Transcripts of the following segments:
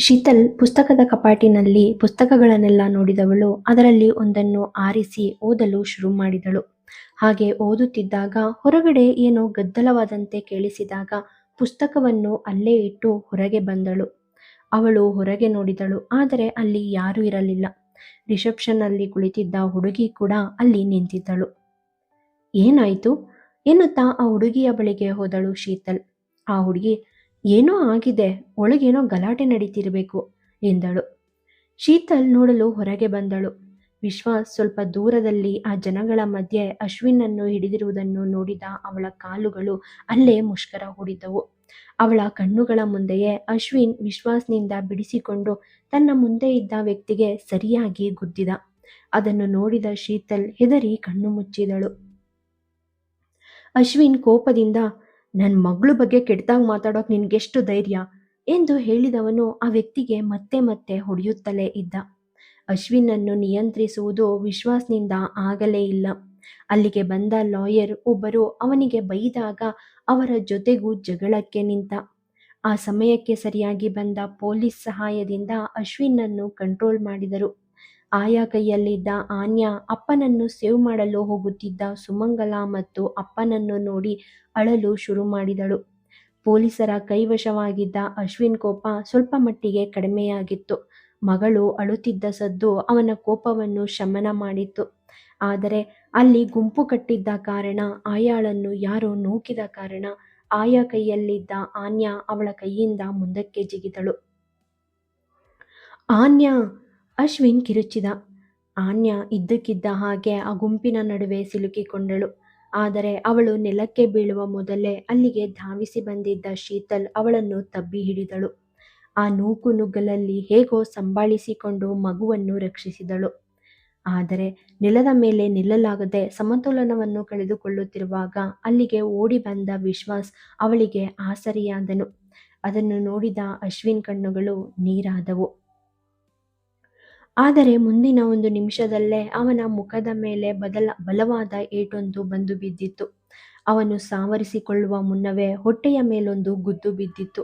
ಶೀತಲ್ ಪುಸ್ತಕದ ಕಪಾಟಿನಲ್ಲಿ ಪುಸ್ತಕಗಳನ್ನೆಲ್ಲ ನೋಡಿದವಳು. ಅದರಲ್ಲಿ ಒಂದನ್ನು ಆರಿಸಿ ಓದಲು ಶುರು ಮಾಡಿದಳು. ಹಾಗೆ ಓದುತ್ತಿದ್ದಾಗ ಹೊರಗಡೆ ಏನೋ ಗದ್ದಲವಾದಂತೆ ಕೇಳಿಸಿದಾಗ ಪುಸ್ತಕವನ್ನು ಅಲ್ಲೇ ಇಟ್ಟು ಹೊರಗೆ ಬಂದಳು. ಅವಳು ಹೊರಗೆ ನೋಡಿದಳು. ಆದರೆ ಅಲ್ಲಿ ಯಾರೂ ಇರಲಿಲ್ಲ. ರಿಸೆಪ್ಷನ್ ಅಲ್ಲಿ ಕುಳಿತಿದ್ದ ಹುಡುಗಿ ಕೂಡ ಅಲ್ಲಿ ನಿಂತಿದ್ದಳು. ಏನಾಯ್ತು? ಎನ್ನುತ್ತಾ ಆ ಹುಡುಗಿಯ ಬಳಿಗೆ ಹೋದಳು ಶೀತಲ್. ಆ ಹುಡುಗಿ ಏನೋ ಆಗಿದೆ, ಒಳಗೇನೋ ಗಲಾಟೆ ನಡೀತಿರಬೇಕು ಎಂದಳು. ಶೀತಲ್ ನೋಡಲು ಹೊರಗೆ ಬಂದಳು. ವಿಶ್ವಾಸ್ ಸ್ವಲ್ಪ ದೂರದಲ್ಲಿ ಆ ಜನಗಳ ಮಧ್ಯೆ ಅಶ್ವಿನನ್ನು ಹಿಡಿದಿರುವುದನ್ನು ನೋಡಿದ ಅವಳ ಕಾಲುಗಳು ಅಲ್ಲೇ ಮುಷ್ಕರ ಹೂಡಿದ್ದವು. ಅವಳ ಕಣ್ಣುಗಳ ಮುಂದೆಯೇ ಅಶ್ವಿನ್ ವಿಶ್ವಾಸ್ನಿಂದ ಬಿಡಿಸಿಕೊಂಡು ತನ್ನ ಮುಂದೆ ಇದ್ದ ವ್ಯಕ್ತಿಗೆ ಸರಿಯಾಗಿ ಗುದ್ದಿದ. ಅದನ್ನು ನೋಡಿದ ಶೀತಲ್ ಹೆದರಿ ಕಣ್ಣು ಮುಚ್ಚಿದಳು. ಅಶ್ವಿನ್ ಕೋಪದಿಂದ ನನ್ನ ಮಗಳು ಬಗ್ಗೆ ಕೆಟ್ಟದಾಗಿ ಮಾತಾಡೋಕೆ ನಿನ್ಗೆಷ್ಟು ಧೈರ್ಯ? ಎಂದು ಹೇಳಿದವನು ಆ ವ್ಯಕ್ತಿಗೆ ಮತ್ತೆ ಮತ್ತೆ ಹೊಡೆಯುತ್ತಲೇ ಇದ್ದ. ಅಶ್ವಿನನ್ನು ನಿಯಂತ್ರಿಸುವುದು ವಿಶ್ವಾಸ್ನಿಂದ ಆಗಲೇ ಇಲ್ಲ. ಅಲ್ಲಿಗೆ ಬಂದ ಲಾಯರ್ ಒಬ್ಬರು ಅವನಿಗೆ ಬೈದಾಗ ಅವರ ಜೊತೆಗೂ ಜಗಳಕ್ಕೆ ನಿಂತ. ಆ ಸಮಯಕ್ಕೆ ಸರಿಯಾಗಿ ಬಂದ ಪೊಲೀಸ್ ಸಹಾಯದಿಂದ ಅಶ್ವಿನನ್ನು ಕಂಟ್ರೋಲ್ ಮಾಡಿದರು. ಆಯಾ ಕೈಯಲ್ಲಿದ್ದ ಆನ್ಯ ಅಪ್ಪನನ್ನು ಸೇವ್ ಮಾಡಲು ಹೋಗುತ್ತಿದ್ದ ಸುಮಂಗಲ ಮತ್ತು ಅಪ್ಪನನ್ನು ನೋಡಿ ಅಳಲು ಶುರು ಮಾಡಿದಳು. ಪೊಲೀಸರ ಕೈವಶವಾಗಿದ್ದ ಅಶ್ವಿನ್ ಕೋಪ ಸ್ವಲ್ಪ ಮಟ್ಟಿಗೆ ಕಡಿಮೆಯಾಗಿತ್ತು. ಮಗಳು ಅಳುತ್ತಿದ್ದ ಸದ್ದು ಅವನ ಕೋಪವನ್ನು ಶಮನ ಮಾಡಿತ್ತು. ಆದರೆ ಅಲ್ಲಿ ಗುಂಪು ಕಟ್ಟಿದ್ದ ಕಾರಣ ಆಯಾಳನ್ನು ಯಾರೋ ನೂಕಿದ ಕಾರಣ ಆಯಾ ಕೈಯಲ್ಲಿದ್ದ ಆನ್ಯ ಅವಳ ಕೈಯಿಂದ ಮುಂದಕ್ಕೆ ಜಿಗಿದಳು. ಆನ್ಯ ಅಶ್ವಿನ್ ಕಿರುಚಿದ. ಆನ್ಯ ಇದ್ದಕ್ಕಿದ್ದ ಹಾಗೆ ಆ ಗುಂಪಿನ ನಡುವೆ ಸಿಲುಕಿಕೊಂಡಳು. ಆದರೆ ಅವಳು ನೆಲಕ್ಕೆ ಬೀಳುವ ಮೊದಲೇ ಅಲ್ಲಿಗೆ ಧಾವಿಸಿ ಬಂದಿದ್ದ ಶೀತಲ್ ಅವಳನ್ನು ತಬ್ಬಿ ಹಿಡಿದಳು. ಆ ನೂಕು ನುಗ್ಗಲಲ್ಲಿ ಹೇಗೋ ಸಂಭಾಳಿಸಿಕೊಂಡು ಮಗುವನ್ನು ರಕ್ಷಿಸಿದಳು. ಆದರೆ ನೆಲದ ಮೇಲೆ ನಿಲ್ಲಲಾಗದೆ ಸಮತೋಲನವನ್ನು ಕಳೆದುಕೊಳ್ಳುತ್ತಿರುವಾಗ ಅಲ್ಲಿಗೆ ಓಡಿ ಬಂದ ವಿಶ್ವಾಸ್ ಅವಳಿಗೆ ಆಸರಿಯಾದನು. ಅದನ್ನು ನೋಡಿದ ಅಶ್ವಿನ್ ಕಣ್ಣುಗಳು ನೀರಾದವು. ಆದರೆ ಮುಂದಿನ ಒಂದು ನಿಮಿಷದಲ್ಲೇ ಅವನ ಮುಖದ ಮೇಲೆ ಬದಲ ಬಲವಾದ ಏಟೊಂದು ಬಂದು ಬಿದ್ದಿತ್ತು. ಅವನು ಸಾವರಿಸಿಕೊಳ್ಳುವ ಮುನ್ನವೇ ಹೊಟ್ಟೆಯ ಮೇಲೊಂದು ಗುದ್ದು ಬಿದ್ದಿತ್ತು.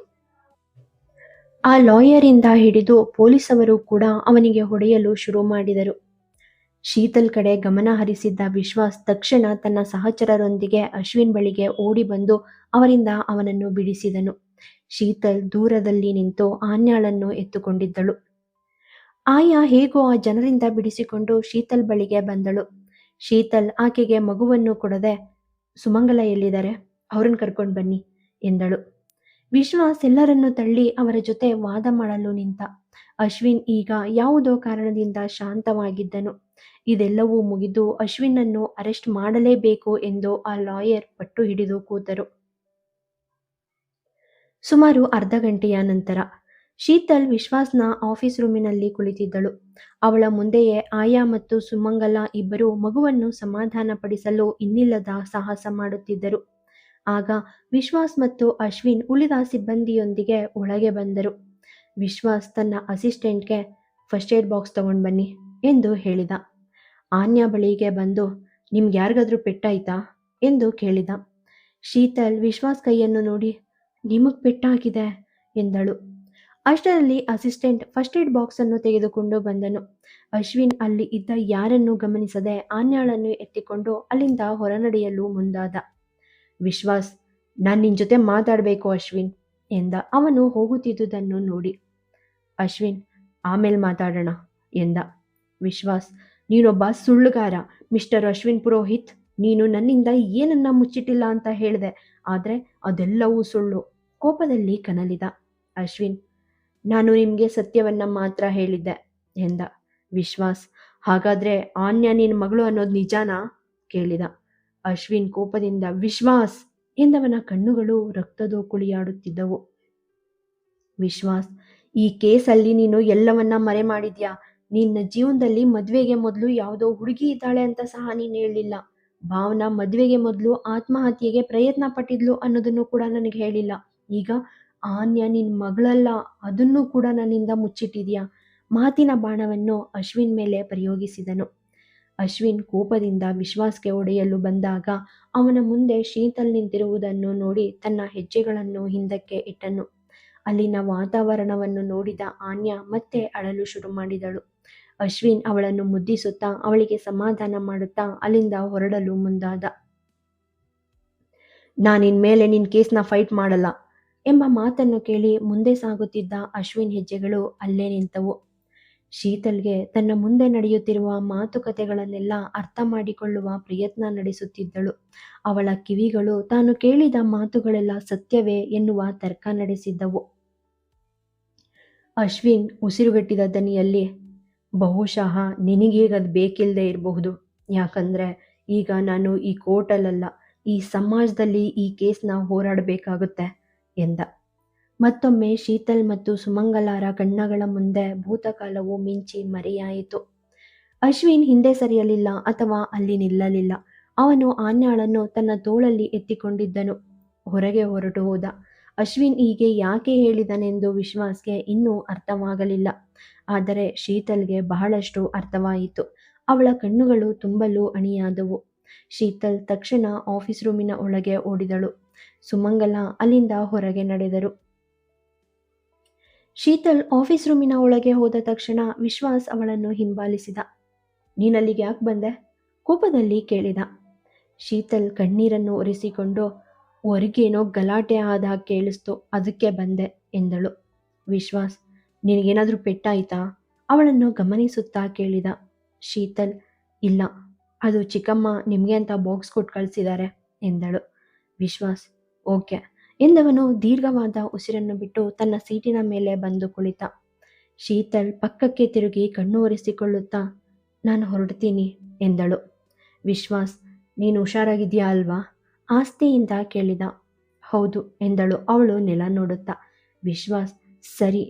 ಆ ಲಾಯರಿಂದ ಹಿಡಿದು ಪೊಲೀಸವರು ಕೂಡ ಅವನಿಗೆ ಹೊಡೆಯಲು ಶುರು ಮಾಡಿದರು. ಶೀತಲ್ ಕಡೆ ಗಮನ ಹರಿಸಿದ್ದ ವಿಶ್ವಾಸ್ ತಕ್ಷಣ ತನ್ನ ಸಹಚರರೊಂದಿಗೆ ಅಶ್ವಿನ್ ಬಳಿಗೆ ಓಡಿ ಬಂದು ಅವರಿಂದ ಅವನನ್ನು ಬಿಡಿಸಿದನು. ಶೀತಲ್ ದೂರದಲ್ಲಿ ನಿಂತು ಆನ್ಯಾಳನ್ನು ಎತ್ತುಕೊಂಡಿದ್ದಳು. ಆಯಾ ಹೇಗೋ ಆ ಜನರಿಂದ ಬಿಡಿಸಿಕೊಂಡು ಶೀತಲ್ ಬಳಿಗೆ ಬಂದಳು. ಶೀತಲ್ ಆಕೆಗೆ ಮಗುವನ್ನು ಕೊಡದೆ, ಸುಮಂಗಲ ಎಲ್ಲಿದ್ದಾರೆ? ಅವ್ರನ್ನ ಕರ್ಕೊಂಡು ಬನ್ನಿ, ಎಂದಳು. ವಿಶ್ವಾಸ್ ಎಲ್ಲರನ್ನು ತಳ್ಳಿ ಅವರ ಜೊತೆ ವಾದ ಮಾಡಲು ನಿಂತ. ಅಶ್ವಿನ್ ಈಗ ಯಾವುದೋ ಕಾರಣದಿಂದ ಶಾಂತವಾಗಿದ್ದನು. ಇದೆಲ್ಲವೂ ಮುಗಿದು ಅಶ್ವಿನನ್ನು ಅರೆಸ್ಟ್ ಮಾಡಲೇಬೇಕು ಎಂದು ಆ ಲಾಯರ್ ಪಟ್ಟು ಹಿಡಿದು ಕೂತರು. ಸುಮಾರು ಅರ್ಧ ಗಂಟೆಯ ನಂತರ ಶೀತಲ್ ವಿಶ್ವಾಸ್ನ ಆಫೀಸ್ ರೂಮಿನಲ್ಲಿ ಕುಳಿತಿದ್ದಳು. ಅವಳ ಮುಂದೆಯೇ ಆಯಾ ಮತ್ತು ಸುಮಂಗಲ ಇಬ್ಬರು ಮಗುವನ್ನು ಸಮಾಧಾನಪಡಿಸಲು ಇನ್ನಿಲ್ಲದ ಸಾಹಸ ಮಾಡುತ್ತಿದ್ದರು. ಆಗ ವಿಶ್ವಾಸ್ ಮತ್ತು ಅಶ್ವಿನ್ ಉಳಿದ ಸಿಬ್ಬಂದಿಯೊಂದಿಗೆ ಒಳಗೆ ಬಂದರು. ವಿಶ್ವಾಸ್ ತನ್ನ ಅಸಿಸ್ಟೆಂಟ್ಗೆ, ಫಸ್ಟ್ ಏಡ್ ಬಾಕ್ಸ್ ತಗೊಂಡು ಬನ್ನಿ ಎಂದು ಹೇಳಿದ. ಆನ್ಯ ಬಳಿಗೆ ಬಂದು, ನಿಮ್ಗೆ ಯಾರಿಗಾದ್ರೂ ಪೆಟ್ಟಾಯ್ತಾ ಎಂದು ಕೇಳಿದ. ಶೀತಲ್ ವಿಶ್ವಾಸ್ ಕೈಯನ್ನು ನೋಡಿ, ನಿಮಗ್ ಪೆಟ್ಟಾಗಿದೆ ಎಂದಳು. ಅಷ್ಟರಲ್ಲಿ ಅಸಿಸ್ಟೆಂಟ್ ಫಸ್ಟ್ ಏಡ್ ಬಾಕ್ಸ್ ಅನ್ನು ತೆಗೆದುಕೊಂಡು ಬಂದನು. ಅಶ್ವಿನ್ ಅಲ್ಲಿ ಇದ್ದ ಯಾರನ್ನು ಗಮನಿಸದೆ ಆನ್ಯಾಳನ್ನು ಎತ್ತಿಕೊಂಡು ಅಲ್ಲಿಂದ ಹೊರನಡೆಯಲು ಮುಂದಾದ. ವಿಶ್ವಾಸ್, ನಾನು ನಿನ್ನ ಜೊತೆ ಮಾತಾಡಬೇಕು ಅಶ್ವಿನ್ ಎಂದ. ಅವನು ಹೋಗುತ್ತಿದ್ದುದನ್ನು ನೋಡಿ. ಅಶ್ವಿನ್, ಆಮೇಲೆ ಮಾತಾಡೋಣ ಎಂದ. ವಿಶ್ವಾಸ್, ನೀನೊಬ್ಬ ಸುಳ್ಳುಗಾರ, ಮಿಸ್ಟರ್ ಅಶ್ವಿನ್ ಪುರೋಹಿತ್, ನೀನು ನನ್ನಿಂದ ಏನನ್ನ ಮುಚ್ಚಿಟ್ಟಿಲ್ಲ ಅಂತ ಹೇಳಿದೆ, ಆದರೆ ಅದೆಲ್ಲವೂ ಸುಳ್ಳು. ಕೋಪದಲ್ಲಿ ಕನಲಿದ. ಅಶ್ವಿನ್ ನಾನು ನಿಮಗೆ ಸತ್ಯವನ್ನ ಮಾತ್ರ ಹೇಳಿದ್ದೆ ಎಂದ ವಿಶ್ವಾಸ್. ಹಾಗಾದ್ರೆ ಆನ್ಯ ನಿನ್ನ ಮಗಳು ಅನ್ನೋದು ನಿಜಾನಾ? ಕೇಳಿದ. ಅಶ್ವಿನ್ ಕೋಪದಿಂದ, ವಿಶ್ವಾಸ್! ಎಂದವನ ಕಣ್ಣುಗಳು ರಕ್ತದೋ ಕುಳಿಯಾಡುತ್ತಿದ್ದವು. ವಿಶ್ವಾಸ್, ಈ ಕೇಸಲ್ಲಿ ನೀನು ಎಲ್ಲವನ್ನ ಮರೆ ಮಾಡಿದ್ಯಾ? ನಿನ್ನ ಜೀವನದಲ್ಲಿ ಮದ್ವೆಗೆ ಮೊದಲು ಯಾವುದೋ ಹುಡುಗಿ ಇದ್ದಾಳೆ ಅಂತ ಸಹ ನೀನು ಹೇಳಿಲ್ಲ ಭಾವನಾ ಮದ್ವೆಗೆ ಮೊದಲು ಆತ್ಮಹತ್ಯೆಗೆ ಪ್ರಯತ್ನ ಪಟ್ಟಿದ್ಲು ಅನ್ನೋದನ್ನು ಕೂಡ ನನಗೆ ಹೇಳಿಲ್ಲ. ಈಗ ಆನ್ಯ ನಿನ್ ಮಗಳಲ್ಲ, ಅದನ್ನು ಕೂಡ ನನ್ನಿಂದ ಮುಚ್ಚಿಟ್ಟಿದ್ಯಾ? ಮಾತಿನ ಬಾಣವನ್ನು ಅಶ್ವಿನ್ ಮೇಲೆ ಪ್ರಯೋಗಿಸಿದನು. ಅಶ್ವಿನ್ ಕೋಪದಿಂದ ವಿಶ್ವಾಸ್ಗೆ ಒಡೆಯಲು ಬಂದಾಗ ಅವನ ಮುಂದೆ ಶೀತಲ್ ನಿಂತಿರುವುದನ್ನು ನೋಡಿ ತನ್ನ ಹೆಜ್ಜೆಗಳನ್ನು ಹಿಂದಕ್ಕೆ ಇಟ್ಟನು. ಅಲ್ಲಿನ ವಾತಾವರಣವನ್ನು ನೋಡಿದ ಆನ್ಯ ಮತ್ತೆ ಅಳಲು ಶುರು ಮಾಡಿದಳು. ಅಶ್ವಿನ್ ಅವಳನ್ನು ಮುದ್ದಿಸುತ್ತಾ ಅವಳಿಗೆ ಸಮಾಧಾನ ಮಾಡುತ್ತಾ ಅಲ್ಲಿಂದ ಹೊರಡಲು ಮುಂದಾದ. ನಾನಿನ್ಮೇಲೆ ನಿನ್ ಕೇಸ್ನ ಫೈಟ್ ಮಾಡಲ್ಲ. ಎಂಬ ಮಾತನ್ನು ಕೇಳಿ ಮುಂದೆ ಸಾಗುತ್ತಿದ್ದ ಅಶ್ವಿನ್ ಹೆಜ್ಜೆಗಳು ಅಲ್ಲೇ ನಿಂತವು. ಶೀತಲ್ಗೆ ತನ್ನ ಮುಂದೆ ನಡೆಯುತ್ತಿರುವ ಮಾತುಕತೆಗಳನ್ನೆಲ್ಲ ಅರ್ಥ ಮಾಡಿಕೊಳ್ಳುವ ಪ್ರಯತ್ನ ನಡೆಸುತ್ತಿದ್ದಳು. ಅವಳ ಕಿವಿಗಳು ತಾನು ಕೇಳಿದ ಮಾತುಗಳೆಲ್ಲ ಸತ್ಯವೇ ಎನ್ನುವ ತರ್ಕ ನಡೆಸಿದ್ದವು. ಅಶ್ವಿನ್ ಉಸಿರುಗಟ್ಟಿದ ದನಿಯಲ್ಲಿ, ಬಹುಶಃ ನಿನಗೀಗ ಅದು ಬೇಕಿಲ್ಲದೆ ಇರಬಹುದು. ಯಾಕಂದ್ರೆ ಈಗ ನಾನು ಈ ಕೋರ್ಟಲ್ಲ ಈ ಸಮಾಜದಲ್ಲಿ ಈ ಕೇಸ್ನ ಹೋರಾಡಬೇಕಾಗುತ್ತೆ. ಎಂದ. ಮತ್ತೊಮ್ಮೆ ಶೀತಲ್ ಮತ್ತು ಸುಮಂಗಲಾರ ಕಣ್ಣಗಳ ಮುಂದೆ ಭೂತಕಾಲವು ಮಿಂಚಿ ಮರೆಯಾಯಿತು. ಅಶ್ವಿನ್ ಹಿಂದೆ ಸರಿಯಲಿಲ್ಲ ಅಥವಾ ಅಲ್ಲಿ ನಿಲ್ಲಲಿಲ್ಲ. ಅವನು ಆನ್ಯಾಳನ್ನು ತನ್ನ ತೋಳಲ್ಲಿ ಎತ್ತಿಕೊಂಡಿದ್ದನು. ಹೊರಗೆ ಹೊರಟು ಹೋದ. ಅಶ್ವಿನ್ ಹೀಗೆ ಯಾಕೆ ಹೇಳಿದನೆಂದು ವಿಶ್ವಾಸ್ಗೆ ಇನ್ನೂ ಅರ್ಥವಾಗಲಿಲ್ಲ. ಆದರೆ ಶೀತಲ್ಗೆ ಬಹಳಷ್ಟು ಅರ್ಥವಾಯಿತು. ಅವಳ ಕಣ್ಣುಗಳು ತುಂಬಲು ಅಣಿಯಾದವು. ಶೀತಲ್ ತಕ್ಷಣ ಆಫೀಸ್ ರೂಮಿನ ಒಳಗೆ ಓಡಿದಳು. ಸುಮಂಗಲ ಅಲ್ಲಿಂದ ಹೊರಗೆ ನಡೆದರು. ಶೀತಲ್ ಆಫೀಸ್ ರೂಮಿನ ಒಳಗೆ ಹೋದ ತಕ್ಷಣ ವಿಶ್ವಾಸ್ ಅವಳನ್ನು ಹಿಂಬಾಲಿಸಿದ. ನೀನಲ್ಲಿಗೆ ಯಾಕೆ ಬಂದೆ? ಕೋಪದಲ್ಲಿ ಕೇಳಿದ. ಶೀತಲ್ ಕಣ್ಣೀರನ್ನು ಒರೆಸಿಕೊಂಡು, ಹೊರಗೇನೋ ಗಲಾಟೆ ಆದ ಕೇಳಿಸ್ತು, ಅದಕ್ಕೆ ಬಂದೆ, ಎಂದಳು. ವಿಶ್ವಾಸ್, ನಿನಗೇನಾದರೂ ಪೆಟ್ಟಾಯ್ತಾ? ಅವಳನ್ನು ಗಮನಿಸುತ್ತಾ ಕೇಳಿದ. ಶೀತಲ್, ಇಲ್ಲ, ಅದು ಚಿಕ್ಕಮ್ಮ ನಿಮಗೆ ಅಂತ ಬಾಕ್ಸ್ ಕೊಟ್ಟು ಕಳಿಸಿದ್ದಾರೆ, ಎಂದಳು. ವಿಶ್ವಾಸ್, ಓಕೆ. ಎಂದವನು ದೀರ್ಘವಾದ ಉಸಿರನ್ನು ಬಿಟ್ಟು ತನ್ನ ಸೀಟಿನ ಮೇಲೆ ಬಂದು ಕುಳಿತ. ಶೀತಲ್ ಪಕ್ಕಕ್ಕೆ ತಿರುಗಿ ಕಣ್ಣು ಒರೆಸಿಕೊಳ್ಳುತ್ತಾ, ನಾನು ಹೊರಡ್ತೀನಿ, ಎಂದಳು. ವಿಶ್ವಾಸ್, ನೀನು ಹುಷಾರಾಗಿದೆಯಾ ಅಲ್ವಾ? ಆಸ್ತಿಯಿಂದ ಕೇಳಿದ. ಹೌದು, ಎಂದಳು. ಅವಳು ನೆಲ ನೋಡುತ್ತಾ, ವಿಶ್ವಾಸ್, ಸರಿ,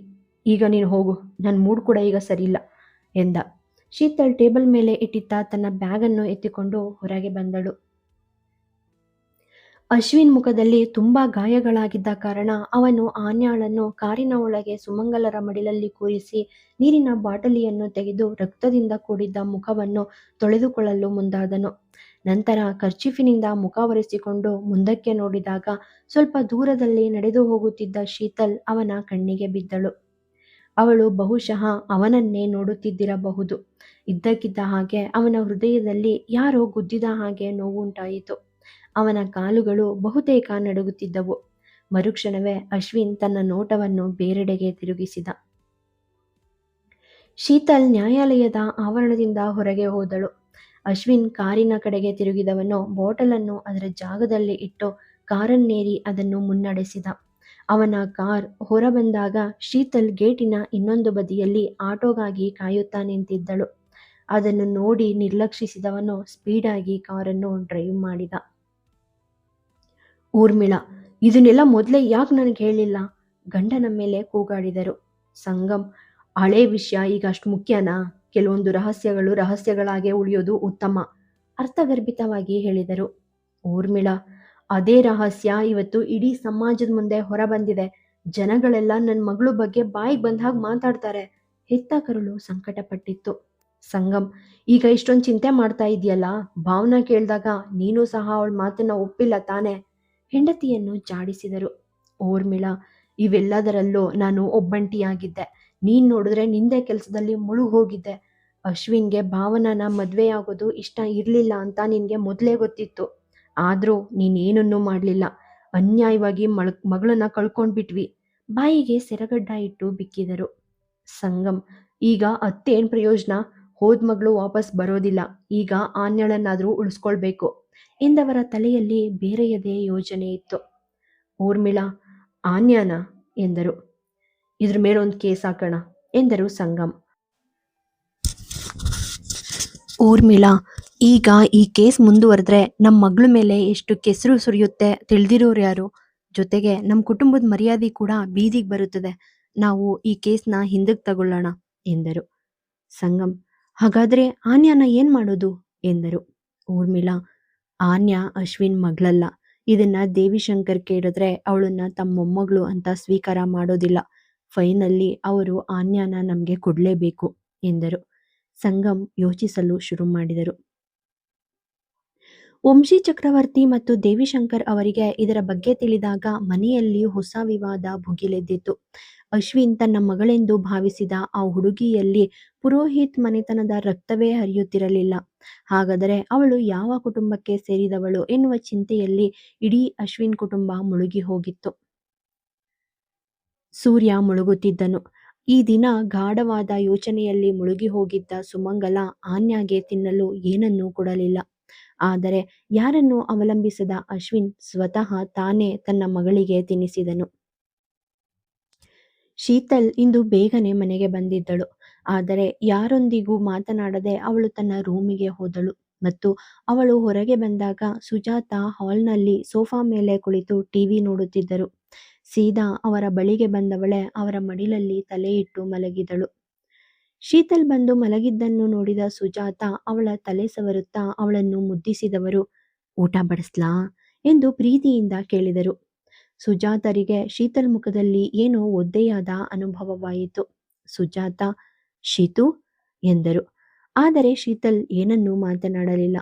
ಈಗ ನೀನು ಹೋಗು. ನನ್ನ ಮೂಡ್ ಕೂಡ ಈಗ ಸರಿಯಿಲ್ಲ, ಎಂದ. ಶೀತಲ್ ಟೇಬಲ್ ಮೇಲೆ ಇಟ್ಟಿದ್ದ ತನ್ನ ಬ್ಯಾಗನ್ನು ಎತ್ತಿಕೊಂಡು ಹೊರಗೆ ಬಂದಳು. ಅಶ್ವಿನ್ ಮುಖದಲ್ಲಿ ತುಂಬಾ ಗಾಯಗಳಾಗಿದ್ದ ಕಾರಣ ಅವನು ಆನ್ಯಾಳನ್ನು ಕಾರಿನ ಒಳಗೆ ಸುಮಂಗಲರ ಮಡಿಲಲ್ಲಿ ಕೂರಿಸಿ ನೀರಿನ ಬಾಟಲಿಯನ್ನು ತೆಗೆದು ರಕ್ತದಿಂದ ಕೂಡಿದ್ದ ಮುಖವನ್ನು ತೊಳೆದುಕೊಳ್ಳಲು ಮುಂದಾದನು. ನಂತರ ಕರ್ಚಿಫಿನಿಂದ ಮುಖ ಒರೆಸಿಕೊಂಡು ಮುಂದಕ್ಕೆ ನೋಡಿದಾಗ ಸ್ವಲ್ಪ ದೂರದಲ್ಲಿ ನಡೆದು ಹೋಗುತ್ತಿದ್ದ ಶೀತಲ್ ಅವನ ಕಣ್ಣಿಗೆ ಬಿದ್ದಳು. ಅವಳು ಬಹುಶಃ ಅವನನ್ನೇ ನೋಡುತ್ತಿದ್ದಿರಬಹುದು. ಇದ್ದಕ್ಕಿದ್ದ ಹಾಗೆ ಅವನ ಹೃದಯದಲ್ಲಿ ಯಾರೋ ಗುದ್ದಿದ ಹಾಗೆ ನೋವುಂಟಾಯಿತು. ಅವನ ಕಾಲುಗಳು ಬಹುತೇಕ ನಡುಗುತ್ತಿದ್ದವು. ಮರುಕ್ಷಣವೇ ಅಶ್ವಿನ್ ತನ್ನ ನೋಟವನ್ನು ಬೇರೆಡೆಗೆ ತಿರುಗಿಸಿದ. ಶೀತಲ್ ನ್ಯಾಯಾಲಯದ ಆವರಣದಿಂದ ಹೊರಗೆ ಹೋದಳು. ಅಶ್ವಿನ್ ಕಾರಿನ ಕಡೆಗೆ ತಿರುಗಿದವನು ಬಾಟಲನ್ನು ಅದರ ಜಾಗದಲ್ಲಿ ಇಟ್ಟು ಕಾರನ್ನೇರಿ ಅದನ್ನು ಮುನ್ನಡೆಸಿದ. ಅವನ ಕಾರ್ ಹೊರಬಂದಾಗ ಶೀತಲ್ ಗೇಟಿನ ಇನ್ನೊಂದು ಬದಿಯಲ್ಲಿ ಆಟೋಗಾಗಿ ಕಾಯುತ್ತಾ ನಿಂತಿದ್ದಳು. ಅದನ್ನು ನೋಡಿ ನಿರ್ಲಕ್ಷಿಸಿದವನು ಸ್ಪೀಡಾಗಿ ಕಾರನ್ನು ಡ್ರೈವ್ ಮಾಡಿದ. ಊರ್ಮಿಳಾ, ಇದನ್ನೆಲ್ಲ ಮೊದಲೇ ಯಾಕೆ ನನಗೆ ಹೇಳಿಲ್ಲ ಗಂಡನ ಮೇಲೆ ಕೂಗಾಡಿದರು. ಸಂಗಮ್ ಹಳೆ ವಿಷಯ ಈಗ ಅಷ್ಟು ಮುಖ್ಯನಾ? ಕೆಲವೊಂದು ರಹಸ್ಯಗಳು ರಹಸ್ಯಗಳಾಗೆ ಉಳಿಯೋದು ಉತ್ತಮ, ಅರ್ಥಗರ್ಭಿತವಾಗಿ ಹೇಳಿದರು. ಊರ್ಮಿಳ, ಅದೇ ರಹಸ್ಯ ಇವತ್ತು ಇಡೀ ಸಮಾಜದ ಮುಂದೆ ಹೊರಬಂದಿದೆ. ಜನಗಳೆಲ್ಲ ನನ್ನ ಮಗಳು ಬಗ್ಗೆ ಬಾಯಿಗೆ ಬಂದಾಗ ಮಾತಾಡ್ತಾರೆ. ಹೆತ್ತ ಕರುಳು ಸಂಕಟಪಟ್ಟಿತ್ತು. ಸಂಗಮ್ ಈಗ ಇಷ್ಟೊಂದು ಚಿಂತೆ ಮಾಡ್ತಾ ಇದೆಯಲ್ಲ ಭಾವನಾ ಕೇಳಿದಾಗ ನೀನು ಸಹ ಅವಳ ಮಾತನ್ನ ಒಪ್ಪಿಲ್ಲ ತಾನೆ? ಹೆಂಡತಿಯನ್ನು ಜಾಡಿಸಿದರು. ಓರ್ಮಿಳ ಇವೆಲ್ಲದರಲ್ಲೂ ನಾನು ಒಬ್ಬಂಟಿಯಾಗಿದ್ದೆ. ನೀನ್ ನೋಡಿದ್ರೆ ನಿಂದೆ ಕೆಲಸದಲ್ಲಿ ಮುಳುಗೋಗಿದ್ದೆ ಅಶ್ವಿನ್ಗೆ ಭಾವನಾನ ಮದ್ವೆಯಾಗೋದು ಇಷ್ಟ ಇರಲಿಲ್ಲ ಅಂತ ನಿನಗೆ ಮೊದಲೇ ಗೊತ್ತಿತ್ತು. ಆದರೂ ನೀನೇನನ್ನೂ ಮಾಡಲಿಲ್ಲ. ಅನ್ಯಾಯವಾಗಿ ಮಳ, ಮಗಳನ್ನ ಕಳ್ಕೊಂಡ್ಬಿಟ್ವಿ. ಬಾಯಿಗೆ ಸೆರಗಡ್ಡ ಇಟ್ಟು ಬಿಕ್ಕಿದರು. ಸಂಗಮ್, ಈಗ ಅತ್ತೇನ್ ಪ್ರಯೋಜನ? ಹೋದ್ ಮಗಳು ವಾಪಸ್ ಬರೋದಿಲ್ಲ. ಈಗ ಆನ್ಯಳನ್ನಾದ್ರೂ ಉಳಿಸ್ಕೊಳ್ಬೇಕು. ಎಂದವರ ತಲೆಯಲ್ಲಿ ಬೇರೆಯದೇ ಯೋಜನೆ ಇತ್ತು. ಊರ್ಮಿಳಾ, ಆನ್ಯಾನ ಎಂದರು. ಇದ್ರ ಮೇಲೊಂದು ಕೇಸ್ ಹಾಕೋಣ ಎಂದರು ಸಂಗಮ್. ಊರ್ಮಿಳಾ, ಈಗ ಈ ಕೇಸ್ ಮುಂದುವರೆದ್ರೆ ನಮ್ಮ ಮಗಳ ಮೇಲೆ ಎಷ್ಟು ಕೆಸರು ಸುರಿಯುತ್ತೆ ತಿಳಿದಿರೋರು ಯಾರು? ಜೊತೆಗೆ ನಮ್ಮ ಕುಟುಂಬದ ಮರ್ಯಾದೆ ಕೂಡ ಬೀದಿಗೆ ಬರುತ್ತದೆ. ನಾವು ಈ ಕೇಸ್ನ ಹಿಂದಕ್ಕೆ ತಗೊಳ್ಳೋಣ ಎಂದರು. ಸಂಗಮ್, ಹಾಗಾದ್ರೆ ಆನ್ಯಾನ ಏನ್ ಮಾಡೋದು? ಎಂದರು. ಊರ್ಮಿಳಾ ಆನ್ಯಾ, ಅಶ್ವಿನ್ ಮಗಳಲ್ಲ ಇದನ್ನ ದೇವಿಶಂಕರ್ ಕೇಳಿದ್ರೆ ಅವಳನ್ನ ತಮ್ಮ ಮೊಮ್ಮಗಳು ಅಂತ ಸ್ವೀಕಾರ ಮಾಡೋದಿಲ್ಲ. ಫೈನಲ್ಲಿ ಅವರು ಆನ್ಯಾನ ನಮ್ಗೆ ಕೊಡ್ಲೇಬೇಕು ಎಂದರು. ಸಂಗಮ್ ಯೋಚಿಸಲು ಶುರು ಮಾಡಿದರು. ವಂಶಿ ಚಕ್ರವರ್ತಿ ಮತ್ತು ದೇವಿಶಂಕರ್ ಅವರಿಗೆ ಇದರ ಬಗ್ಗೆ ತಿಳಿದಾಗ ಮನೆಯಲ್ಲಿ ಹೊಸ ವಿವಾದ ಭುಗಿಲೆದ್ದಿತು. ಅಶ್ವಿನ್ ತನ್ನ ಮಗಳೆಂದು ಭಾವಿಸಿದ ಆ ಹುಡುಗಿಯಲ್ಲಿ ಪುರೋಹಿತ್ ಮನೆತನದ ರಕ್ತವೇ ಹರಿಯುತ್ತಿರಲಿಲ್ಲ. ಹಾಗಾದರೆ ಅವಳು ಯಾವ ಕುಟುಂಬಕ್ಕೆ ಸೇರಿದವಳು ಎನ್ನುವ ಚಿಂತೆಯಲ್ಲಿ ಇಡೀ ಅಶ್ವಿನ್ ಕುಟುಂಬ ಮುಳುಗಿ ಹೋಗಿತ್ತು. ಸೂರ್ಯ ಮುಳುಗುತ್ತಿದ್ದನು. ಈ ದಿನ ಗಾಢವಾದ ಯೋಚನೆಯಲ್ಲಿ ಮುಳುಗಿ ಹೋಗಿದ್ದ ಸುಮಂಗಲ ಆನ್ಯಾಗೆ ತಿನ್ನಲು ಏನನ್ನೂ ಕೊಡಲಿಲ್ಲ. ಆದರೆ ಯಾರನ್ನು ಅವಲಂಬಿಸದ ಅಶ್ವಿನ್ ಸ್ವತಃ ತಾನೇ ತನ್ನ ಮಗಳಿಗೆ ತಿನ್ನಿಸಿದನು. ಶೀತಲ್ ಇಂದು ಬೇಗನೆ ಮನೆಗೆ ಬಂದಿದ್ದಳು. ಆದರೆ ಯಾರೊಂದಿಗೂ ಮಾತನಾಡದೆ ಅವಳು ತನ್ನ ರೂಮಿಗೆ ಹೋದಳು ಮತ್ತು ಅವಳು ಹೊರಗೆ ಬಂದಾಗ ಸುಜಾತ ಹಾಲ್ನಲ್ಲಿ ಸೋಫಾ ಮೇಲೆ ಕುಳಿತು ಟಿವಿ ನೋಡುತ್ತಿದ್ದರು. ಸೀದಾ ಅವರ ಬಳಿಗೆ ಬಂದವಳೆ ಅವರ ಮಡಿಲಲ್ಲಿ ತಲೆಯಿಟ್ಟು ಮಲಗಿದಳು. ಶೀತಲ್ ಬಂದು ಮಲಗಿದ್ದನ್ನು ನೋಡಿದ ಸುಜಾತ ಅವಳ ತಲೆ ಸವರುತ್ತಾ ಅವಳನ್ನು ಮುದ್ದಿಸಿದವರು, ಊಟ ಬಡಿಸ್ಲಾ ಎಂದು ಪ್ರೀತಿಯಿಂದ ಕೇಳಿದರು. ಸುಜಾತರಿಗೆ ಶೀತಲ್ ಮುಖದಲ್ಲಿ ಏನೋ ಒದ್ದೆಯಾದ ಅನುಭವವಾಯಿತು. ಸುಜಾತ ಶೀತು ಎಂದರು. ಆದರೆ ಶೀತಲ್ ಏನನ್ನೂ ಮಾತನಾಡಲಿಲ್ಲ.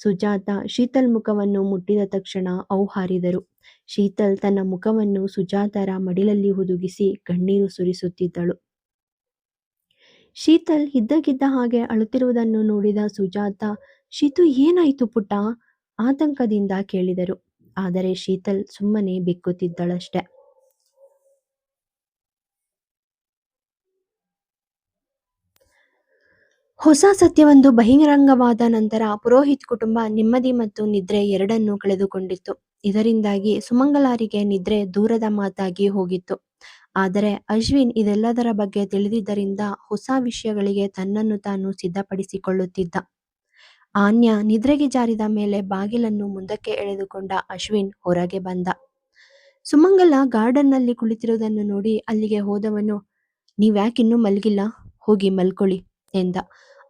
ಸುಜಾತ ಶೀತಲ್ ಮುಖವನ್ನು ಮುಟ್ಟಿದ ತಕ್ಷಣ ಔಹಾರಿದರು. ಶೀತಲ್ ತನ್ನ ಮುಖವನ್ನು ಸುಜಾತರ ಮಡಿಲಲ್ಲಿ ಹುದುಗಿಸಿ ಕಣ್ಣೀರು ಸುರಿಸುತ್ತಿದ್ದಳು. ಶೀತಲ್ ಇದ್ದಕ್ಕಿದ್ದ ಹಾಗೆ ಅಳುತ್ತಿರುವುದನ್ನು ನೋಡಿದ ಸುಜಾತ, ಶೀತು, ಏನಾಯ್ತು ಪುಟ್ಟ ಆತಂಕದಿಂದ ಕೇಳಿದರು. ಆದರೆ ಶೀತಲ್ ಸುಮ್ಮನೆ ಬಿಕ್ಕುತ್ತಿದ್ದಳಷ್ಟೆ. ಹೊಸ ಸತ್ಯವೊಂದು ಬಹಿರಂಗವಾದ ನಂತರ ಪುರೋಹಿತ್ ಕುಟುಂಬ ನೆಮ್ಮದಿ ಮತ್ತು ನಿದ್ರೆ ಎರಡನ್ನೂ ಕಳೆದುಕೊಂಡಿತ್ತು. ಇದರಿಂದಾಗಿ ಸುಮಂಗಲಾರಿಗೆ ನಿದ್ರೆ ದೂರದ ಮಾತಾಗಿ ಹೋಗಿತ್ತು. ಆದರೆ ಅಶ್ವಿನ್ ಇದೆಲ್ಲದರ ಬಗ್ಗೆ ತಿಳಿದಿದ್ದರಿಂದ ಹೊಸ ವಿಷಯಗಳಿಗೆ ತನ್ನನ್ನು ತಾನು ಸಿದ್ಧಪಡಿಸಿಕೊಳ್ಳುತ್ತಿದ್ದ. ಆನ್ಯ ನಿದ್ರೆಗೆ ಜಾರಿದ ಮೇಲೆ ಬಾಗಿಲನ್ನು ಮುಂದಕ್ಕೆ ಎಳೆದುಕೊಂಡ ಅಶ್ವಿನ್ ಹೊರಗೆ ಬಂದ. ಸುಮಂಗಲ ಗಾರ್ಡನ್ನಲ್ಲಿ ಕುಳಿತಿರುವುದನ್ನು ನೋಡಿ ಅಲ್ಲಿಗೆ ಹೋದವನು ನೀವ್ಯಾಕಿನ್ನೂ ಮಲ್ಗಿಲ್ಲ ಹೋಗಿ ಮಲ್ಕೊಳ್ಳಿ ಎಂದ.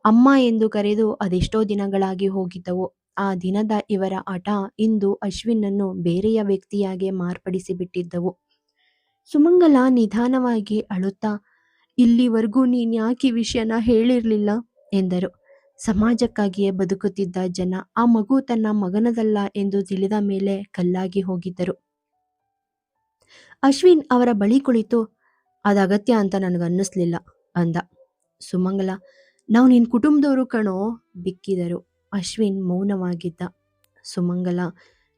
ಅಮ್ಮ ಎಂದು ಕರೆದು ಅದೆಷ್ಟೋ ದಿನಗಳಾಗಿ ಹೋಗಿದ್ದವು. ಆ ದಿನದ ಇವರ ಆಟ ಇಂದು ಅಶ್ವಿನನ್ನು ಬೇರೆಯ ವ್ಯಕ್ತಿಯಾಗಿ ಮಾರ್ಪಡಿಸಿಬಿಟ್ಟಿದ್ದವು. ಸುಮಂಗಲ ನಿಧಾನವಾಗಿ ಅಳುತ್ತಾ, ಇಲ್ಲಿವರೆಗೂ ನೀನ್ಯಾಕೀ ವಿಷಯನ ಹೇಳಿರ್ಲಿಲ್ಲ ಎಂದರು. ಸಮಾಜಕ್ಕಾಗಿಯೇ ಬದುಕುತ್ತಿದ್ದ ಜನ ಆ ಮಗು ತನ್ನ ಮಗನದಲ್ಲ ಎಂದು ತಿಳಿದ ಮೇಲೆ ಕಲ್ಲಾಗಿ ಹೋಗಿದ್ದರು. ಅಶ್ವಿನ್ ಅವರ ಬಳಿ ಕುಳಿತು ಅದಗತ್ಯ ಅಂತ ನನಗನ್ನಿಸ್ಲಿಲ್ಲ ಅಂದ. ಸುಮಂಗಲ ನಾವ್ ನಿನ್ನ ಕುಟುಂಬದವರು ಕಣೋ, ಬಿಕ್ಕಿದರು. ಅಶ್ವಿನ್ ಮೌನವಾಗಿದ್ದ. ಸುಮಂಗಲ,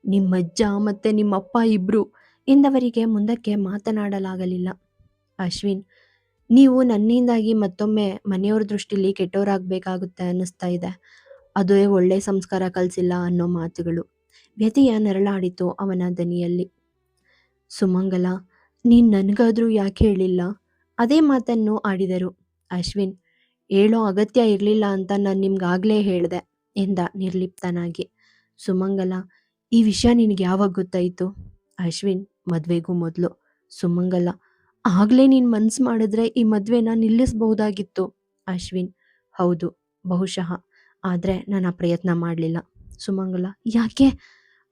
ನಿಮ್ಮಜ್ಜ ಮತ್ತೆ ನಿಮ್ಮಪ್ಪ ಇಬ್ಬರು ಎಂದವರಿಗೆ ಮುಂದಕ್ಕೆ ಮಾತನಾಡಲಾಗಲಿಲ್ಲ. ಅಶ್ವಿನ್, ನೀವು ನನ್ನಿಂದಾಗಿ ಮತ್ತೊಮ್ಮೆ ಮನೆಯವ್ರ ದೃಷ್ಟಿಲಿ ಕೆಟ್ಟವರಾಗಬೇಕಾಗುತ್ತೆ ಅನ್ನಿಸ್ತಾ ಇದೆ. ಅದೇ ಒಳ್ಳೆ ಸಂಸ್ಕಾರ ಕಲಿಸಿಲ್ಲ ಅನ್ನೋ ಮಾತುಗಳು. ವ್ಯತಿಯ ನರಳಾಡಿತು ಅವನ ದನಿಯಲ್ಲಿ. ಸುಮಂಗಲ, ನೀನು ನನಗಾದರೂ ಯಾಕೆ ಹೇಳಿಲ್ಲ ಅದೇ ಮಾತನ್ನು ಆಡಿದರು. ಅಶ್ವಿನ್ ಹೇಳೋ ಅಗತ್ಯ ಇರಲಿಲ್ಲ ಅಂತ ನಾನು ನಿಮ್ಗೆ ಆಗಲೇ ಹೇಳಿದೆ, ಎಂದ ನಿರ್ಲಿಪ್ತನಾಗಿ. ಸುಮಂಗಲ, ಈ ವಿಷಯ ನಿನಗೆ ಯಾವಾಗ ಗೊತ್ತಾಯಿತು? ಅಶ್ವಿನ್, ಮದುವೆಗೂ ಮೊದಲು. ಸುಮಂಗಲ, ಆಗಲೇ ನೀನು ಮನ್ಸು ಮಾಡಿದ್ರೆ ಈ ಮದುವೆನ ನಿಲ್ಲಿಸಬಹುದಾಗಿತ್ತು. ಅಶ್ವಿನ್, ಹೌದು, ಬಹುಶಃ. ಆದರೆ ನಾನು ಆ ಪ್ರಯತ್ನ ಮಾಡಲಿಲ್ಲ. ಸುಮಂಗಲ, ಯಾಕೆ?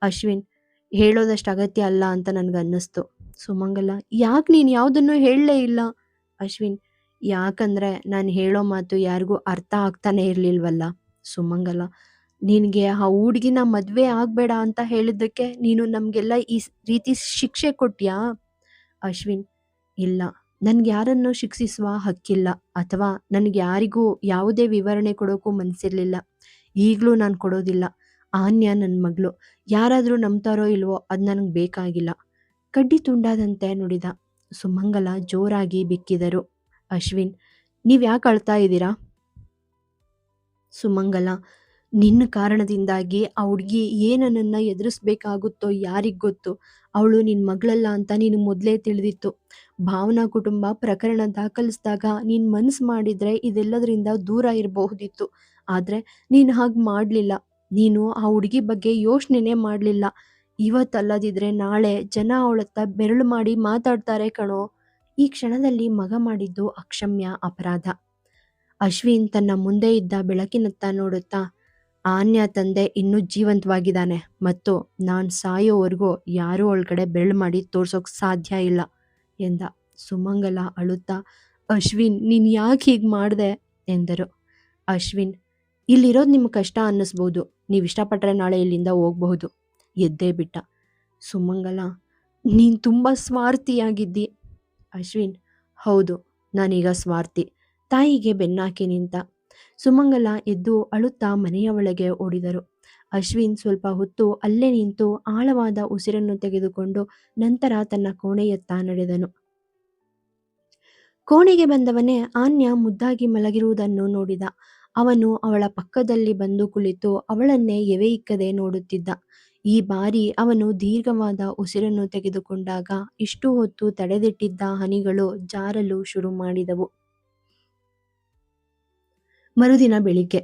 ಅಶ್ವಿನ್, ಹೇಳೋದಷ್ಟು ಅಗತ್ಯ ಅಲ್ಲ ಅಂತ ನನ್ಗನ್ನಿಸ್ತು. ಸುಮಂಗಲ, ಯಾಕೆ ನೀನು ಯಾವುದನ್ನು ಹೇಳಲೇ ಇಲ್ಲ? ಅಶ್ವಿನ್ ಯಾಕಂದ್ರೆ ನಾನು ಹೇಳೋ ಮಾತು ಯಾರಿಗೂ ಅರ್ಥ ಆಗ್ತಾನೆ ಇರ್ಲಿಲ್ವಲ್ಲ. ಸುಮಂಗಲ, ನಿನ್ಗೆ ಆ ಹುಡುಗಿನ ಮದ್ವೆ ಆಗ್ಬೇಡ ಅಂತ ಹೇಳಿದ್ದಕ್ಕೆ ನೀನು ನಮ್ಗೆಲ್ಲ ಈ ರೀತಿ ಶಿಕ್ಷೆ ಕೊಟ್ಯಾ ಅಶ್ವಿನ್, ಇಲ್ಲ ನನ್ಗ್ಯಾರನ್ನೂ ಶಿಕ್ಷಿಸುವ ಹಕ್ಕಿಲ್ಲ ಅಥವಾ ನನ್ಗ್ಯಾರಿಗೂ ಯಾವುದೇ ವಿವರಣೆ ಕೊಡೋಕ್ಕೂ ಮನ್ಸಿರ್ಲಿಲ್ಲ. ಈಗ್ಲೂ ನಾನು ಕೊಡೋದಿಲ್ಲ. ಆನ್ಯ ನನ್ನ ಮಗಳು ಯಾರಾದರೂ ನಂಬ್ತಾರೋ ಇಲ್ವೋ ಅದು ನನಗೆ ಬೇಕಾಗಿಲ್ಲ. ಕಡ್ಡಿ ತುಂಡಾದಂತೆ ನುಡಿದ. ಸುಮಂಗಲ ಜೋರಾಗಿ ಬಿಕ್ಕಿದರು. ಅಶ್ವಿನ್ ನೀವ್ಯಾಕ್ ಅಳ್ತಾ ಇದ್ದೀರಾ ಸುಮಂಗಲ, ನಿನ್ನ ಕಾರಣದಿಂದಾಗಿ ಆ ಹುಡುಗಿ ಏನನ್ನ ಎದುರಿಸ್ಬೇಕಾಗುತ್ತೋ ಯಾರಿಗ್ಗೊತ್ತು. ಅವಳು ನಿನ್ನ ಮಗಳಲ್ಲ ಅಂತ ನೀನು ಮೊದಲೇ ತಿಳಿದಿತ್ತು. ಭಾವನಾ ಕುಟುಂಬ ಪ್ರಕರಣ ದಾಖಲಿಸಿದಾಗ ನೀನು ಮನಸ್ಸು ಮಾಡಿದ್ರೆ ಇದೆಲ್ಲದರಿಂದ ದೂರ ಇರಬಹುದಿತ್ತು ಆದ್ರೆ ನೀನು ಹಾಗೆ ಮಾಡಲಿಲ್ಲ ನೀನು ಆ ಹುಡುಗಿ ಬಗ್ಗೆ ಯೋಚನೆನೇ ಮಾಡಲಿಲ್ಲ ಇವತ್ತಲ್ಲದಿದ್ರೆ ನಾಳೆ ಜನ ಅವಳತ್ತ ಬೆರಳು ಮಾಡಿ ಮಾತಾಡ್ತಾರೆ ಕಣೋ. ಈ ಕ್ಷಣದಲ್ಲಿ ಮಗ ಮಾಡಿದ್ದು ಅಕ್ಷಮ್ಯ ಅಪರಾಧ. ಅಶ್ವಿನ್ ತನ್ನ ಮುಂದೆ ಇದ್ದ ಬೆಳಕಿನತ್ತ ನೋಡುತ್ತಾ, ಆನ್ಯ ತಂದೆ ಇನ್ನೂ ಜೀವಂತವಾಗಿದ್ದಾನೆ ಮತ್ತು ನಾನ್ ಸಾಯೋವರೆಗೂ ಯಾರೂ ಒಳಗಡೆ ಬೆರಳು ಮಾಡಿ ತೋರ್ಸೋಕ್ ಸಾಧ್ಯ ಇಲ್ಲ ಎಂದ. ಸುಮಂಗಲ ಅಳುತ್ತಾ, ಅಶ್ವಿನ್, ನೀನ್ ಯಾಕೆ ಹೀಗೆ ಮಾಡಿದೆ ಎಂದರು. ಅಶ್ವಿನ್, ಇಲ್ಲಿರೋದು ನಿಮ್ಗೆ ಕಷ್ಟ ಅನ್ನಿಸ್ಬೋದು. ನೀವು ಇಷ್ಟಪಟ್ಟರೆ ನಾಳೆ ಇಲ್ಲಿಂದ ಹೋಗಬಹುದು ಎದ್ದೇ ಬಿಟ್ಟ ಸುಮಂಗಲ, ನೀನು ತುಂಬ ಸ್ವಾರ್ಥಿಯಾಗಿದ್ದಿ ಅಶ್ವಿನ್, ಹೌದು, ನಾನೀಗ ಸ್ವಾರ್ಥಿ. ತಾಯಿಗೆ ಬೆನ್ನಾಕಿ ನಿಂತ. ಸುಮಂಗಲ ಎದ್ದು ಅಳುತ್ತಾ ಮನೆಯ ಒಳಗೆ ಓಡಿದರು. ಅಶ್ವಿನ್ ಸ್ವಲ್ಪ ಹೊತ್ತು ಅಲ್ಲೇ ನಿಂತು ಆಳವಾದ ಉಸಿರನ್ನು ತೆಗೆದುಕೊಂಡು ನಂತರ ತನ್ನ ಕೋಣೆಯತ್ತ ನಡೆದನು. ಕೋಣೆಗೆ ಬಂದವನೇ ಆನ್ಯ ಮುದ್ದಾಗಿ ಮಲಗಿರುವುದನ್ನು ನೋಡಿದ. ಅವನು ಅವಳ ಪಕ್ಕದಲ್ಲಿ ಬಂದು ಕುಳಿತು ಅವಳನ್ನೇ ಎವೆಯಿಕ್ಕದೆ ನೋಡುತ್ತಿದ್ದ. ಈ ಬಾರಿ ಅವನು ದೀರ್ಘವಾದ ಉಸಿರನ್ನು ತೆಗೆದುಕೊಂಡಾಗ ಇಷ್ಟು ಹೊತ್ತು ತಡೆದಿಟ್ಟಿದ್ದ ಹನಿಗಳು ಜಾರಲು ಶುರು ಮಾಡಿದವು. ಮರುದಿನ ಬೆಳಿಗ್ಗೆ.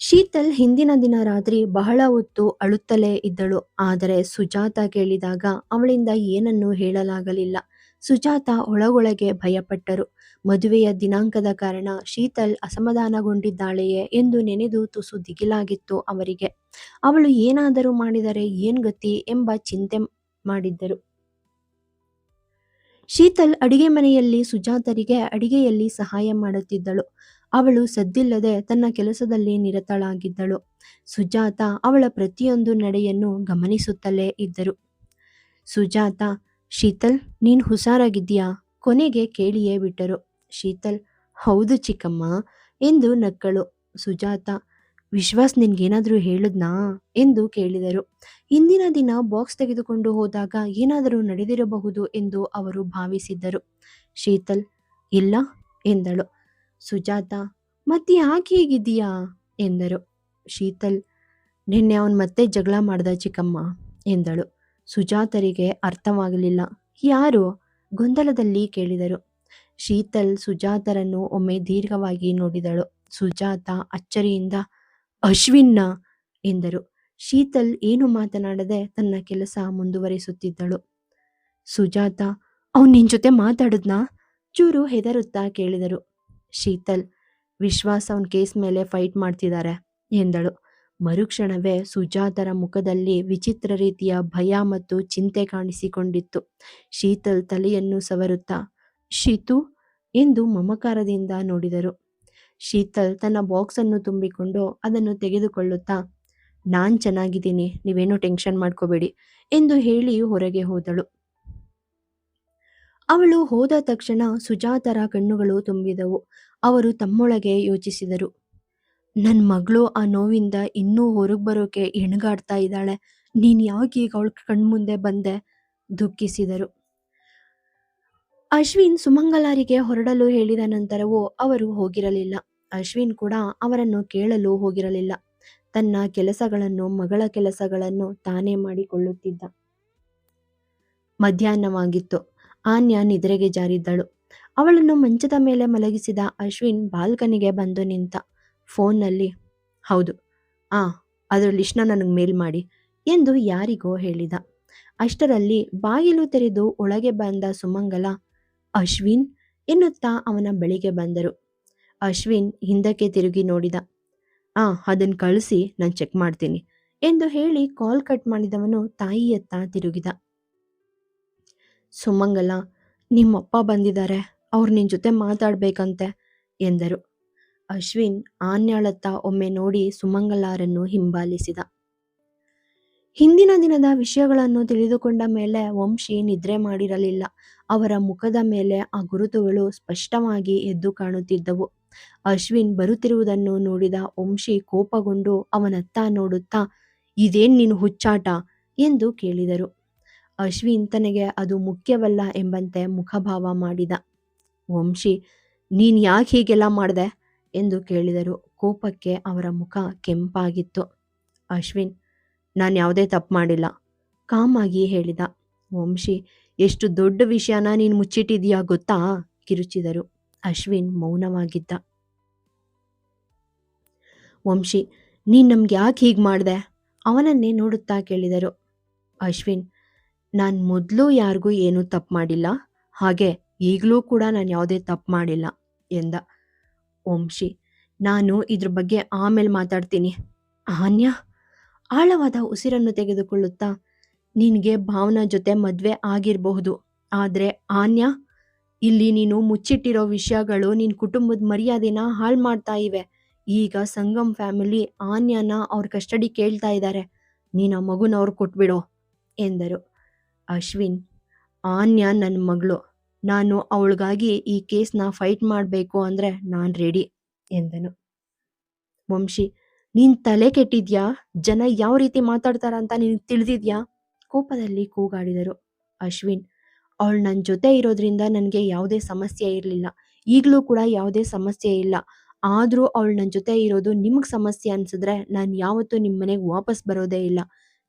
ಶೀತಲ್ ಹಿಂದಿನ ದಿನ ರಾತ್ರಿ ಬಹಳ ಹೊತ್ತು ಅಳುತ್ತಲೇ ಇದ್ದಳು. ಆದರೆ ಸುಜಾತ ಕೇಳಿದಾಗ ಅವಳಿಂದ ಏನನ್ನೂ ಹೇಳಲಾಗಲಿಲ್ಲ. ಸುಜಾತ ಒಳಗೊಳಗೆ ಭಯಪಟ್ಟರು. ಮದುವೆಯ ದಿನಾಂಕದ ಕಾರಣ ಶೀತಲ್ ಅಸಮಾಧಾನಗೊಂಡಿದ್ದಾಳೆಯೇ ಎಂದು ನೆನೆದು ತುಸು ದಿಗಿಲಾಗಿತ್ತು ಅವರಿಗೆ. ಅವಳು ಏನಾದರೂ ಮಾಡಿದರೆ ಏನ್ ಗತಿ ಎಂಬ ಚಿಂತೆ ಮಾಡಿದ್ದರು. ಶೀತಲ್ ಅಡಿಗೆ ಮನೆಯಲ್ಲಿ ಸುಜಾತರಿಗೆ ಅಡಿಗೆಯಲ್ಲಿ ಸಹಾಯ ಮಾಡುತ್ತಿದ್ದಳು. ಅವಳು ಸದ್ದಿಲ್ಲದೆ ತನ್ನ ಕೆಲಸದಲ್ಲಿ ನಿರತಳಾಗಿದ್ದಳು. ಸುಜಾತ ಅವಳ ಪ್ರತಿಯೊಂದು ನಡೆಯನ್ನು ಗಮನಿಸುತ್ತಲೇ ಇದ್ದರು. ಸುಜಾತ, ಶೀತಲ್, ನೀನ್ ಹುಷಾರಾಗಿದ್ದೀಯಾ? ಕೊನೆಗೆ ಕೇಳಿಯೇ ಬಿಟ್ಟರು. ಶೀತಲ್, ಹೌದು ಚಿಕ್ಕಮ್ಮ, ಎಂದು ನಕ್ಕಳು. ಸುಜಾತ, ವಿಶ್ವಾಸ್, ನಿನ್ಗೇನಾದರೂ ಹೇಳಿದ್ನಾ? ಎಂದು ಕೇಳಿದರು. ಇಂದಿನ ದಿನ ಬಾಕ್ಸ್ ತೆಗೆದುಕೊಂಡು ಹೋದಾಗ ಏನಾದರೂ ನಡೆದಿರಬಹುದು ಎಂದು ಅವರು ಭಾವಿಸಿದ್ದರು. ಶೀತಲ್, ಇಲ್ಲ, ಎಂದಳು. ಸುಜಾತ, ಮತ್ತೆ ಯಾಕೆ ಹೇಗಿದ್ದೀಯಾ? ಎಂದರು. ಶೀತಲ್, ನಿನ್ನೆ ಅವನು ಮತ್ತೆ ಜಗಳ ಮಾಡ್ದ ಚಿಕ್ಕಮ್ಮ, ಎಂದಳು. ಸುಜಾತರಿಗೆ ಅರ್ಥವಾಗಲಿಲ್ಲ. ಯಾರು? ಗೊಂದಲದಲ್ಲಿ ಕೇಳಿದರು. ಶೀತಲ್ ಸುಜಾತರನ್ನು ಒಮ್ಮೆ ದೀರ್ಘವಾಗಿ ನೋಡಿದಳು. ಸುಜಾತ ಅಚ್ಚರಿಯಿಂದ, ಅಶ್ವಿನ್ನ ಎಂದರು. ಶೀತಲ್ ಏನು ಮಾತನಾಡದೆ ತನ್ನ ಕೆಲಸ ಮುಂದುವರಿಸುತ್ತಿದ್ದಳು. ಸುಜಾತ, ಅವನ್ ನಿನ್ ಜೊತೆ ಮಾತಾಡಿದ್ನಾ? ಚೂರು ಹೆದರುತ್ತಾ ಕೇಳಿದರು. ಶೀತಲ್, ವಿಶ್ವಾಸ ಅವನ್ ಕೇಸ್ ಮೇಲೆ ಫೈಟ್ ಮಾಡ್ತಿದ್ದಾರೆ ಎಂದಳು. ಮರುಕ್ಷಣವೇ ಸುಜಾತರ ಮುಖದಲ್ಲಿ ವಿಚಿತ್ರ ರೀತಿಯ ಭಯ ಮತ್ತು ಚಿಂತೆ ಕಾಣಿಸಿಕೊಂಡಿತ್ತು. ಶೀತಲ್ ತಲೆಯನ್ನು ಸವರುತ್ತಾ ಶೀತು ಎಂದು ಮಮಕಾರದಿಂದ ನೋಡಿದರು. ಶೀತಲ್ ತನ್ನ ಬಾಕ್ಸ್ ಅನ್ನು ತುಂಬಿಕೊಂಡು ಅದನ್ನು ತೆಗೆದುಕೊಳ್ಳುತ್ತಾ, ನಾನ್ ಚೆನ್ನಾಗಿದ್ದೀನಿ, ನೀವೇನು ಟೆನ್ಷನ್ ಮಾಡ್ಕೋಬೇಡಿ ಎಂದು ಹೇಳಿ ಹೊರಗೆ ಹೋದಳು. ಅವಳು ಹೋದ ತಕ್ಷಣ ಸುಜಾತರ ಕಣ್ಣುಗಳು ತುಂಬಿದವು. ಅವರು ತಮ್ಮೊಳಗೆ ಯೋಚಿಸಿದರು. ನನ್ನ ಮಗಳು ಆ ನೋವಿಂದ ಇನ್ನೂ ಹೊರಗೆ ಬರೋಕೆ ಹೆಣಗಾಡ್ತಾ ಇದ್ದಾಳೆ. ನೀನ್ ಯಾಕೆ ಈಗ ಅವಳ ಕಣ್ಮುಂದೆ ಬಂದೆ? ದುಃಖಿಸಿದರು. ಅಶ್ವಿನ್ ಸುಮಂಗಲಾರಿಗೆ ಹೊರಡಲು ಹೇಳಿದ ನಂತರವೂ ಅವರು ಹೋಗಿರಲಿಲ್ಲ. ಅಶ್ವಿನ್ ಕೂಡ ಅವರನ್ನು ಕೇಳಲು ಹೋಗಿರಲಿಲ್ಲ. ತನ್ನ ಕೆಲಸಗಳನ್ನು, ಮಗಳ ಕೆಲಸಗಳನ್ನು ತಾನೇ ಮಾಡಿಕೊಳ್ಳುತ್ತಿದ್ದ. ಮಧ್ಯಾಹ್ನವಾಗಿತ್ತು. ಆನ್ಯ ನಿದ್ರೆಗೆ ಜಾರಿದ್ದಳು. ಅವಳನ್ನು ಮಂಚದ ಮೇಲೆ ಮಲಗಿಸಿದ ಅಶ್ವಿನ್ ಬಾಲ್ಕನಿಗೆ ಬಂದು ನಿಂತ ಫೋನ್ನಲ್ಲಿ, ಹೌದು. ಆ ಅದರ ಲಿಸ್ಟ್ನ ನನಗೆ ಮೇಲ್ ಮಾಡಿ ಎಂದು ಯಾರಿಗೋ ಹೇಳಿದ. ಅಷ್ಟರಲ್ಲಿ ಬಾಗಿಲು ತೆರೆದು ಒಳಗೆ ಬಂದ ಸುಮಂಗಲ ಅಶ್ವಿನ್ ಎನ್ನುತ್ತಾ ಅವನ ಬಳಿಗೆ ಬಂದರು. ಅಶ್ವಿನ್ ಹಿಂದಕ್ಕೆ ತಿರುಗಿ ನೋಡಿದ. ಆ ಅದನ್ನ ಕಳಿಸಿ, ನಾನು ಚೆಕ್ ಮಾಡ್ತೀನಿ ಎಂದು ಹೇಳಿ ಕಾಲ್ ಕಟ್ ಮಾಡಿದವನು ತಾಯಿಯತ್ತ ತಿರುಗಿದ. ಸುಮಂಗಲ, ನಿಮ್ಮಪ್ಪ ಬಂದಿದ್ದಾರೆ, ಅವ್ರು ನಿನ್ನ ಜೊತೆ ಮಾತಾಡ್ಬೇಕಂತೆ ಎಂದರು. ಅಶ್ವಿನ್ ಆನ್ಯಾಳತ್ತ ಒಮ್ಮೆ ನೋಡಿ ಸುಮಂಗಲಾರನ್ನು ಹಿಂಬಾಲಿಸಿದ. ಹಿಂದಿನ ದಿನದ ವಿಷಯಗಳನ್ನು ತಿಳಿದುಕೊಂಡ ಮೇಲೆ ವಂಶಿ ನಿದ್ರೆ ಮಾಡಿರಲಿಲ್ಲ. ಅವರ ಮುಖದ ಮೇಲೆ ಆ ಗುರುತುಗಳು ಸ್ಪಷ್ಟವಾಗಿ ಎದ್ದು ಕಾಣುತ್ತಿದ್ದವು. ಅಶ್ವಿನ್ ಬರುತ್ತಿರುವುದನ್ನು ನೋಡಿದ ವಂಶಿ ಕೋಪಗೊಂಡು ಅವನತ್ತ ನೋಡುತ್ತಾ, ಇದೇನ್ ನೀನು ಹುಚ್ಚಾಟ? ಎಂದು ಕೇಳಿದರು. ಅಶ್ವಿನ್ ತನಗೆ, ಅದು ಮುಖ್ಯವಲ್ಲ ಎಂಬಂತೆ ಮುಖಭಾವ ಮಾಡಿದ. ವಂಶಿ, ನೀನ್ ಯಾಕೆ ಹೀಗೆಲ್ಲ ಮಾಡಿದೆ? ಎಂದು ಕೇಳಿದರು. ಕೋಪಕ್ಕೆ ಅವರ ಮುಖ ಕೆಂಪಾಗಿತ್ತು. ಅಶ್ವಿನ್ ನಾನು ಯಾವುದೇ ತಪ್ಪು ಮಾಡಿಲ್ಲ. ಕಾಮಾಗಿ ಹೇಳಿದ. ವಂಶಿ, ಎಷ್ಟು ದೊಡ್ಡ ವಿಷಯನ ನೀನು ಮುಚ್ಚಿಟ್ಟಿದೀಯಾ ಗೊತ್ತಾ? ಕಿರುಚಿದರು. ಅಶ್ವಿನ್ ಮೌನವಾಗಿದ್ದ. ವಂಶಿ, ನೀನು ನಮ್ಗೆ ಯಾಕೆ ಹೀಗೆ ಮಾಡಿದೆ? ಅವನನ್ನೇ ನೋಡುತ್ತಾ ಕೇಳಿದರು. ಅಶ್ವಿನ್, ನಾನು ಮೊದಲು ಯಾರಿಗೂ ಏನೂ ತಪ್ಪು ಮಾಡಿಲ್ಲ. ಹಾಗೆ ಈಗಲೂ ಕೂಡ ನಾನು ಯಾವುದೇ ತಪ್ಪು ಮಾಡಿಲ್ಲ, ಎಂದ. ವಂಶಿ, ನಾನು ಇದ್ರ ಬಗ್ಗೆ ಆಮೇಲೆ ಮಾತಾಡ್ತೀನಿ. ಆನ್ಯ? ಆಳವಾದ ಉಸಿರನ್ನು ತೆಗೆದುಕೊಳ್ಳುತ್ತಾ, ನಿನಗೆ ಭಾವನ ಜೊತೆ ಮದುವೆ ಆಗಿರಬಹುದು. ಆದರೆ ಆನ್ಯ, ಇಲ್ಲಿ ನೀನು ಮುಚ್ಚಿಟ್ಟಿರೋ ವಿಷಯಗಳು ನಿನ್ನ ಕುಟುಂಬದ ಮರ್ಯಾದೆನ ಹಾಳು ಮಾಡ್ತಾ ಇವೆ. ಈಗ ಸಂಗಮ್ ಫ್ಯಾಮಿಲಿ ಆನ್ಯನ ಅವ್ರ ಕಸ್ಟಡಿ ಕೇಳ್ತಾ ಇದ್ದಾರೆ ನೀನು ಆ ಮಗುನ ಅವ್ರು ಕೊಟ್ಬಿಡು, ಎಂದರು. ಅಶ್ವಿನ್, ಆನ್ಯ ನನ್ನ ಮಗಳು, ನಾನು ಅವಳಿಗಾಗಿ ಈ ಕೇಸ್ನ ಫೈಟ್ ಮಾಡಬೇಕು ಅಂದರೆ ನಾನು ರೆಡಿ, ಎಂದನು. ವಂಶಿ ನೀನ್ ತಲೆ ಕೆಟ್ಟಿದ್ಯಾ? ಜನ ಯಾವ ರೀತಿ ಮಾತಾಡ್ತಾರ ಅಂತ ನಿನಗೆ ತಿಳಿದಿದ್ಯಾ? ಕೋಪದಲ್ಲಿ ಕೂಗಾಡಿದರು ಅಶ್ವಿನ್. ಅವಳು ನನ್ನ ಜೊತೆ ಇರೋದ್ರಿಂದ ನನಗೆ ಯಾವುದೇ ಸಮಸ್ಯೆ ಇರಲಿಲ್ಲ. ಈಗಲೂ ಕೂಡ ಯಾವುದೇ ಸಮಸ್ಯೆ ಇಲ್ಲ. ಆದರೂ ಅವಳು ನನ್ನ ಜೊತೆ ಇರೋದು ನಿಮಗೆ ಸಮಸ್ಯೆ ಅನ್ಸಿದ್ರೆ ನಾನು ಯಾವತ್ತೂ ನಿಮ್ಮ ಮನೆಗೆ ವಾಪಸ್ ಬರೋದೇ ಇಲ್ಲ.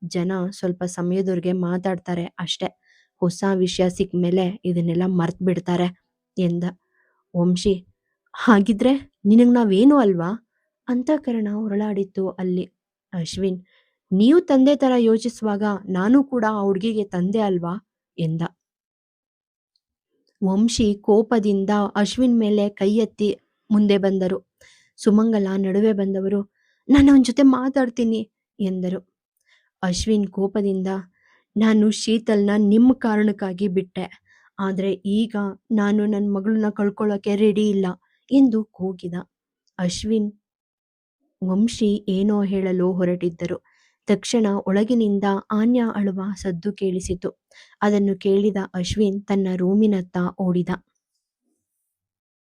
ಜನ ಸ್ವಲ್ಪ ಸಮಯದವ್ರಿಗೆ ಮಾತಾಡ್ತಾರೆ ಅಷ್ಟೆ. ಹೊಸ ವಿಷಯ ಸಿಕ್ಕ ಮೇಲೆ ಇದನ್ನೆಲ್ಲ ಮರ್ತು ಬಿಡ್ತಾರೆ ಎಂದ. ವಂಶಿ, ಹಾಗಿದ್ರೆ ನಿನಗೆ ನಾವೇನು ಅಲ್ವಾ? ಅಂತಃಕರಣ ಹೊರಳಾಡಿತ್ತು ಅಲ್ಲಿ. ಅಶ್ವಿನ್, ನೀವು ತಂದೆ ತರ ಯೋಚಿಸುವಾಗ ನಾನು ಕೂಡ ಆ ಹುಡುಗಿಗೆ ತಂದೆ ಅಲ್ವಾ? ಎಂದ. ವಂಶಿ ಕೋಪದಿಂದ ಅಶ್ವಿನ್ ಮೇಲೆ ಕೈ ಎತ್ತಿ ಮುಂದೆ ಬಂದರು. ಸುಮಂಗಲ ನಡುವೆ ಬಂದವರು ನಾನು ಅವನ ಜೊತೆ ಮಾತಾಡ್ತೀನಿ ಎಂದರು. ಅಶ್ವಿನ್ ಕೋಪದಿಂದ, ನಾನು ಶೀತಲ್ನ ನಿಮ್ಮ ಕಾರಣಕ್ಕಾಗಿ ಬಿಟ್ಟೆ. ಆದರೆ ಈಗ ನಾನು ನನ್ನ ಮಗಳನ್ನ ಕಳ್ಕೊಳ್ಳೋಕೆ ರೆಡಿ ಇಲ್ಲ ಎಂದು ಕೂಗಿದ. ಅಶ್ವಿನ್ ವಂಶಿ ಏನೋ ಹೇಳಲು ಹೊರಟಿದ್ದರು. ತಕ್ಷಣ ಒಳಗಿನಿಂದ ಆನ್ಯ ಅಳುವ ಸದ್ದು ಕೇಳಿಸಿತು. ಅದನ್ನು ಕೇಳಿದ ಅಶ್ವಿನ್ ತನ್ನ ರೂಮಿನತ್ತ ಓಡಿದ.